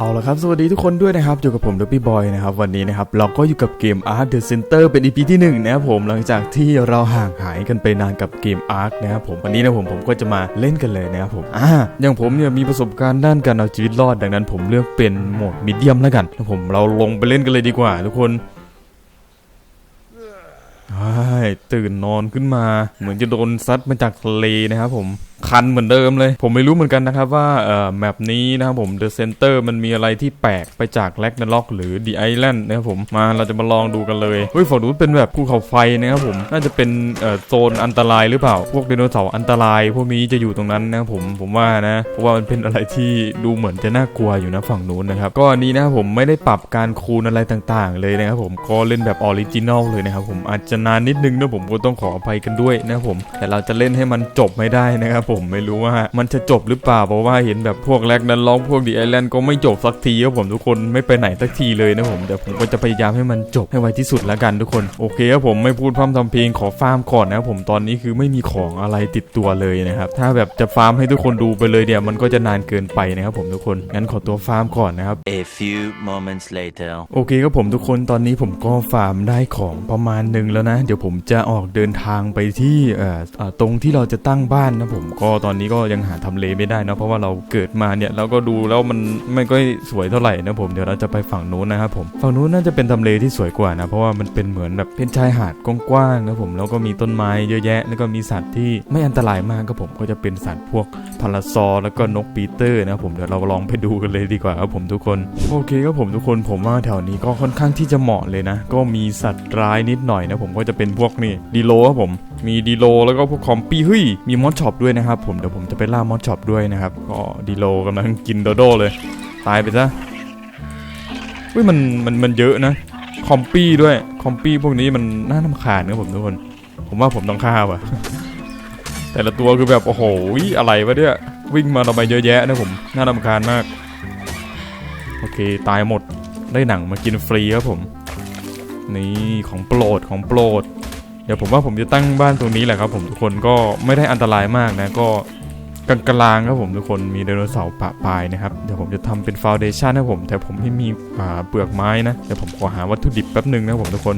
เอาละครับ สวัสดีทุกคนด้วยนะครับ อยู่กับผมดบี้บอยนะครับ วันนี้นะครับ เราก็อยู่กับเกม Ark The Center เป็น EP ที่ 1 นะครับผมหลังจากที่เราห่างหายกันไปนานกับเกม Ark นะครับผมวันนี้นะผมผมก็จะมาเล่นกันเลยนะครับผมอ่าอย่างผมเนี่ยมีประสบการณ์ด้านการเอาชีวิตรอด ดังนั้นผมเลือกเป็นโหมดมีเดียมแล้วกันแล้วผมเราลงไปเล่นกันเลยดีกว่า ทุกคนตื่นนอนขึ้นมา เหมือนจะโดนซัดมาจากทะเลนะครับผม คันเหมือนเดิมเลย ผมไม่รู้เหมือนกันนะครับว่าเอ่อแมปนี้นะครับผม The Center มันมีอะไรที่แปลกไปจาก r a g n a r o k หรือ The Island นะครับผมมาเราจะมาลองดูกันเลยเฮ้ยฝั่งนู้นเป็นแบบภูเขาไฟนะครับผมน่าจะเป็นเอ่อโซนอันตรายหรือเปล่า พวกไดโนเสาร์อันตราย พวกนี้จะอยู่ตรงนั้นนะครับผมผมว่านะเพราะว่ามันเป็นอะไรที่ดูเหมือนจะน่ากลัวอยู่นะฝั่งนู้นนะครับก็อันนี้นะครับผมไม่ได้ปรับการคูณอะไรต่างๆ เลยนะครับผมก็เล่นแบบออริจินอลเลยนะครับผมอาจจะนานนิดนึงนะผมก็ต้องขออภัยกันด้วยนะครับผมแต่เราจะเล่นให้มันจบไม่ได้นะครับผมไม่รู้ว่า มันจะจบหรือเปล่าเพราะว่าเห็นแบบพวกแรกนั้นร้องพวกดีไอแลนด์ก็ไม่จบสักทีครับผมทุกคนไม่ไปไหนสักทีเลยนะผมแต่ผมก็จะพยายามให้มันจบให้ไวที่สุดแล้วกันทุกคนโอเคครับผมไม่พูดพร่ำทำเพลงขอฟาร์มก่อนนะครับผมตอนนี้คือไม่มีของอะไรติดตัวเลยนะครับถ้าแบบจะฟาร์มให้ทุกคนดูไปเลยเนี่ยมันก็จะนานเกินไปนะครับผมทุกคนงั้นขอตัวฟาร์มก่อนนะครับ A few moments later. โอเคครับผมทุกคนตอนนี้ผมก็ฟาร์มได้ของประมาณหนึ่งแล้วนะ เดี๋ยวผมจะออกเดินทางไปที่เอ่อเอ่อตรงที่เราจะตั้งบ้านนะผมก็ตอนนี้ก็ยังหาทำเลไม่ได้นะเพราะว่าเราเกิดมาเนี่ยเราก็ดูแล้วมันไม่ค่อยสวยเท่าไหร่นะผมเดี๋ยวเราจะไปฝั่งนู้นนะครับผมฝั่งนู้นน่าจะเป็นทำเลที่สวยกว่านะเพราะว่ามันเป็นเหมือนแบบเป็นชายหาดกว้างๆนะผมแล้วก็มีต้นไม้เยอะแยะ แล้วก็มีสัตว์ที่ไม่อันตรายมากครับผมก็จะเป็นสัตว์พวกพาราซอร์แล้วก็นกปีเตอร์นะผมเดี๋ยวเราลองไปดูกันเลยดีกว่าครับผมทุกคนโอเคครับผมทุกคนผมว่าแถวนี้ก็ค่อนข้างที่จะเหมาะเลยนะ ก็มีสัตว์ร้ายนิดหน่อยนะผมก็จะเป็นพวกนี่ดีโลครับผม มีดีโลแล้วก็พวกคอมปี้เฮ้ยมีมอสช็อปด้วยนะครับผมเดี๋ยวผมจะไปล่ามอสช็อปด้วยนะครับก็ดีโลกำลังกินโดโดเลย ตายไปซะเฮ้ยมันมันมันเยอะนะคอมปี้ด้วยคอมปี้พวกนี้มันน่ารำคาญนะผมทุกคน ผมว่าผมต้องฆ่าว่ะ แต่ละตัวคือแบบโอ้โหอะไรวะเนี่ยวิ่งมาทำไมเยอะแยะนะผมน่ารำคาญมาก โอเคตายหมดได้หนังมากินฟรีครับผม นี่ของโปรดของโปรด เดี๋ยวผมว่าผมจะตั้งบ้านตรงนี้แหละครับผมทุกคนก็ไม่ได้อันตรายมากนะก็กลางกลางๆครับผมทุกคนมีไดโนเสาร์ปะปายนะครับเดี๋ยวผมจะทำเป็นฟาวเดชันนะผมแต่ผมไม่มีอ่าเปลือกไม้นะเดี๋ยวผมขอหาวัตถุดิบแป๊บหนึ่งนะผมทุกคน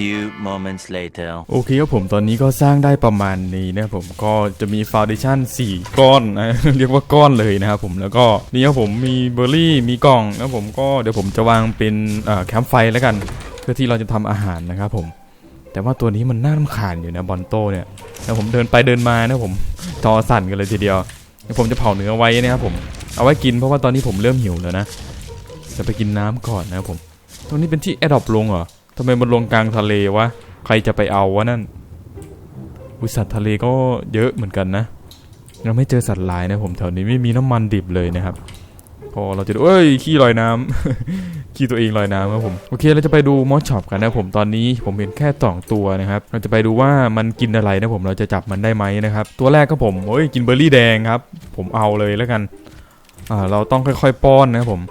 few moments later. โอเคครับผมตอนนี้ก็สร้างได้ประมาณนี้นะครับผมก็จะมีฟาวเดชั่น4 ก้อนนะ เรียกว่าก้อนเลยนะครับผมแล้วก็นี่ครับผมมีเบอร์รี่มีกล่องแล้วผมก็เดี๋ยวผมจะวางเป็นแคมป์ไฟแล้วกัน เพื่อที่เราจะทำอาหารนะครับผมแต่ว่าตัวนี้มันน่ารำคาญอยู่นะบอลโตเนี่ยแล้วผมเดินไปเดินมานะผมจอสั่นกันเลยทีเดียวเดี๋ยวผมจะเผาเนื้อไว้นะครับผมเอาไว้กินเพราะว่าตอนนี้ผมเริ่มหิวแล้วนะจะไปกินน้ำก่อนนะครับผม ตรงนี้เป็นที่แอดดอปลงเหรอ ทำไมมันลงกลางทะเลวะ ใครจะไปเอาวะนั่นอุสัตว์ทะเลก็เยอะเหมือนกันนะเราไม่เจอสัตว์ลายนะผมแถวนี้ไม่มีน้ำมันดิบเลยนะครับ พอเราจะดูเอ้ยขี้ลอยน้ำขี้ตัวเองลอยน้ำครับผมโอเคเราจะไปดูมอสช็อปกันนะผมตอนนี้ผมเห็นแค่สองตัวนะครับเราจะไปดูว่ามันกินอะไรนะผมเราจะจับมันได้ไหมนะครับ ตัวแรกก็ผมโอ้ยกินเบอร์รี่แดงครับ ผมเอาเลยแล้วกันอ่าเราต้องค่อยๆป้อนนะครับผม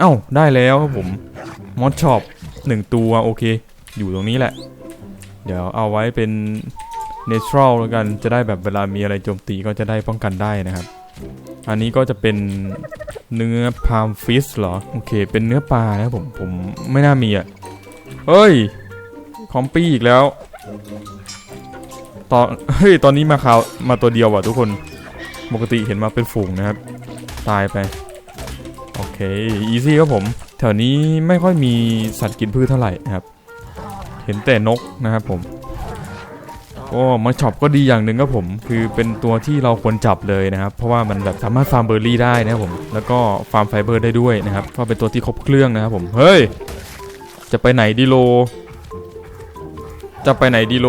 เอ้าได้แล้วครับผมมอสช็อป หนึ่งตัวโอเค อยู่ตรงนี้แหละ เดี๋ยวเอาไว้เป็นเนเ r ร l แล้วกันจะได้แบบเวลามีอะไรโจมตีก็จะได้ป้องกันได้นะครับ อันนี้ก็จะเป็นเนื้อพามฟิสเหรอ โอเค เป็นเนื้อปลานะผมผมไม่น่ามีอะเฮ้ย คอมปี้อีกแล้ว ตอนเฮ้ยตอนนี้มาข่าวมาตัวเดียวว่ะทุกคนปกติเห็นมาเป็นฝูงนะครับ ตายไป โอเค อีซี่ครับผม แถวนี้ไม่ค่อยมีสัตว์กินพืชเท่าไหร่นะครับ เห็นแต่นกนะครับผมก็มาช็อปก็ดีอย่างหนึ่งครับผม คือเป็นตัวที่เราควรจับเลยนะครับ เพราะว่ามันแบบสามารถฟาร์มเบอร์รี่ได้นะครับผม แล้วก็ฟาร์มไฟเบอร์ได้ด้วยนะครับก็เป็นตัวที่ครบเครื่องนะครับผม เฮ้ย จะไปไหนดีโล จะไปไหนดีโล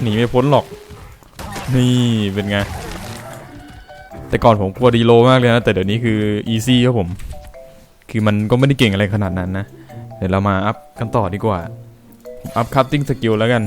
หนีไม่พ้นหรอก นี่เป็นไง แต่ก่อนผมกลัวดีโลมากเลยนะแต่เดี๋ยวนี้คืออีซี่ครับผม คือมันก็ไม่ได้เก่งอะไรขนาดนั้นนะ เดี๋ยวเรามาอัพกันต่อดีกว่าอัพคัพติ้งสกิลแล้วกัน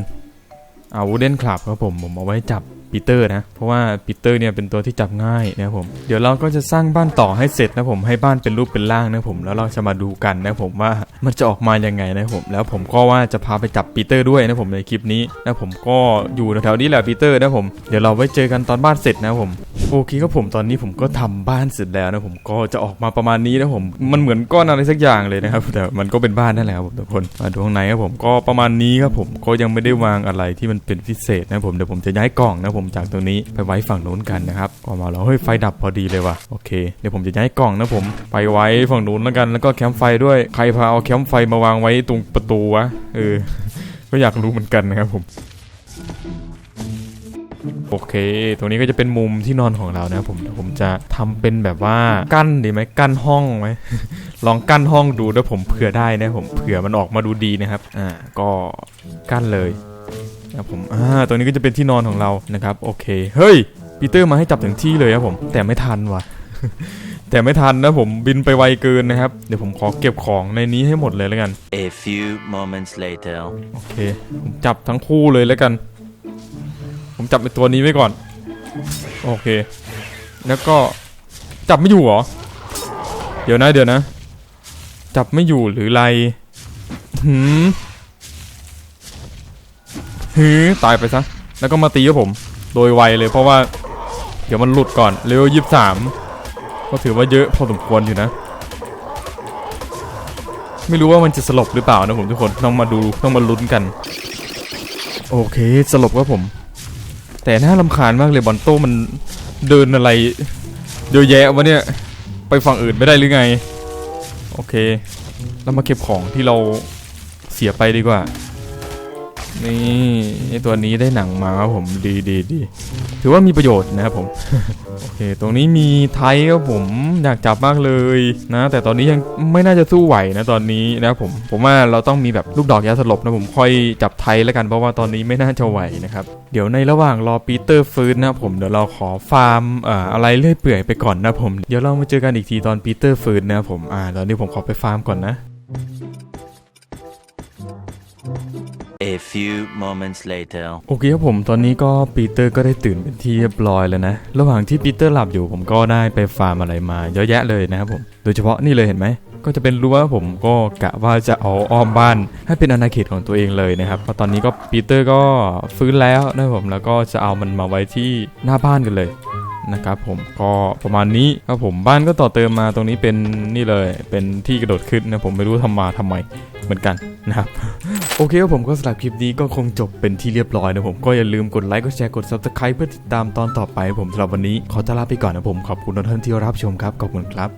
เอาวูเดนคลับครับผมผมเอาไว้จับ ปีเตอร์นะ เพราะว่าปีเตอร์เนี่ยเป็นตัวที่จับง่ายนะผมเดี๋ยวเราก็จะสร้างบ้านต่อให้เสร็จนะผมให้บ้านเป็นรูปเป็นร่างนะผมแล้วเราจะมาดูกันนะผมว่ามันจะออกมายังไงนะผมแล้วผมก็ว่าจะพาไปจับปีเตอร์ด้วยนะผมในคลิปนี้นะผมก็อยู่แถวๆนี้แหละปีเตอร์นะผมเดี๋ยวเราไว้เจอกันตอนบ้านเสร็จนะผมโอเคครับผมตอนนี้ผมก็ทำบ้านเสร็จแล้วนะผมก็จะออกมาประมาณนี้นะผมมันเหมือนก้อนอะไรสักอย่างเลยนะครับแต่มันก็เป็นบ้านนั่นแหละครับทุกคนมาดูข้างในครับผมก็ประมาณนี้ครับผมก็ยังไม่ได้วางอะไรที่มันเป็นพิเศษนะผมเดี๋ยวผมจะย้ายกล่องนะผมจากตรงนี้ไปไว้ฝั่งโน้นกันนะครับก็มาแล้วเฮ้ยไฟดับพอดีเลยว่ะโอเคเดี๋ยวผมจะย้ายกล่องนะผมไปไว้ฝั่งโน้นแล้วกันแล้วก็แคมป์ไฟด้วยใครพาเอาแคมป์ไฟมาวางไว้ตรงประตูวะเออก็อยากรู้เหมือนกันนะครับผมโอเค ตรงนี้ก็จะเป็นมุมที่นอนของเรานะครับผม ผมจะทำเป็นแบบว่ากั้นดีไหมกั้นห้องไหม ลองกั้นห้องดูแล้วผมเผื่อได้นะผม เผื่อมันออกมาดูดีนะครับ อ่า ก็กั้นเลย นะครับผมอ่าตรงนี้ก็จะเป็นที่นอนของเรานะครับโอเคเฮ้ยปีเตอร์มาให้จับถึงที่เลยครับผมแต่ไม่ทันว่ะแต่ไม่ทันนะผมบินไปไวเกินนะครับ เดี๋ยวผมขอเก็บของในนี้ให้หมดเลยแล้วกัน A few moments later. โอเค ผมจับทั้งคู่เลยแล้วกัน ผมจับไอ้ตัวนี้ไว้ก่อน โอเค แล้วก็จับไม่อยู่เหรอ เดี๋ยวนะเดี๋ยวนะ จับไม่อยู่หรือไรหืม หือตายไปซะ แล้วก็มาตีกับผม โดยไวเลยเพราะว่า เดี๋ยวมันหลุดก่อนเลเวลยี่สามก็ถือว่าเยอะพอสมควรอยู่นะ ไม่รู้ว่ามันจะสลบหรือเปล่านะผมทุกคนต้องมาดูต้องมาลุ้นกัน โอเคสลบครับผม แต่น่าลำคาญมากเลยบอลโต้มันเดินอะไรเยอะแยะวะเนี่ยไปฝั่งอื่นไม่ได้หรือไง โอเคเรามาเก็บของที่เราเสียไปดีกว่า นี่ไอตัวนี้ได้หนังมาครับผมดีดีดีถือว่ามีประโยชน์นะครับผมโอเค ตรงนี้มีไทยครับผมอยากจับมากเลยนะ แต่ตอนนี้ยังไม่น่าจะสู้ไหวนะตอนนี้นะครับผม ผมว่าเราต้องมีแบบลูกดอกยาสลบนะผมค่อยจับไทยแล้วกันเพราะว่าตอนนี้ไม่น่าจะไหวนะครับเดี๋ยวในระหว่างรอปีเตอร์ฟื้นนะผมเดี๋ยวเราขอฟาร์มเอ่ออะไรเรื่อยเปื่อยไปก่อนนะผมเดี๋ยวเรามาเจอกันอีกทีตอนปีเตอร์ฟื้นนะผมอ่าตอนนี้ผมขอไปฟาร์มก่อนนะ few moments later. โอเคครับผมตอนนี้ก็ปีเตอร์ก็ได้ตื่นเป็นที่เรียบร้อยแล้วนะ ระหว่างที่ปีเตอร์หลับอยู่ผมก็ได้ไปฟาร์มอะไรมาเยอะแยะเลยนะครับผม โดยเฉพาะนี่เลยเห็นไหม ก็จะเป็นรั้วผมก็กะว่าจะเอาอ้อมบ้าน ให้เป็นอาณาเขตของตัวเองเลยนะครับเพราะตอนนี้ก็ปีเตอร์ก็ฟื้นแล้วนะครับผมแล้วก็จะเอามันมาไว้ที่หน้าบ้านกันเลยนะครับผมก็ประมาณนี้ครับผมบ้านก็ต่อเติมมาตรงนี้เป็นนี่เลยเป็นที่กระโดดขึ้นนะผมไม่รู้ทำมาทำไมเหมือนกันนะครับ โอเคครับผมก็สำหรับคลิปนี้ก็คงจบเป็นที่เรียบร้อยนะผมก็อย่าลืมกดไลค์กดแชร์กด subscribe เพื่อติดตามตอนต่อไปผมสำหรับวันนี้ขอตลาไปก่อนนะผมขอบคุณทุกท่านที่รับชมครับขอบคุณครับ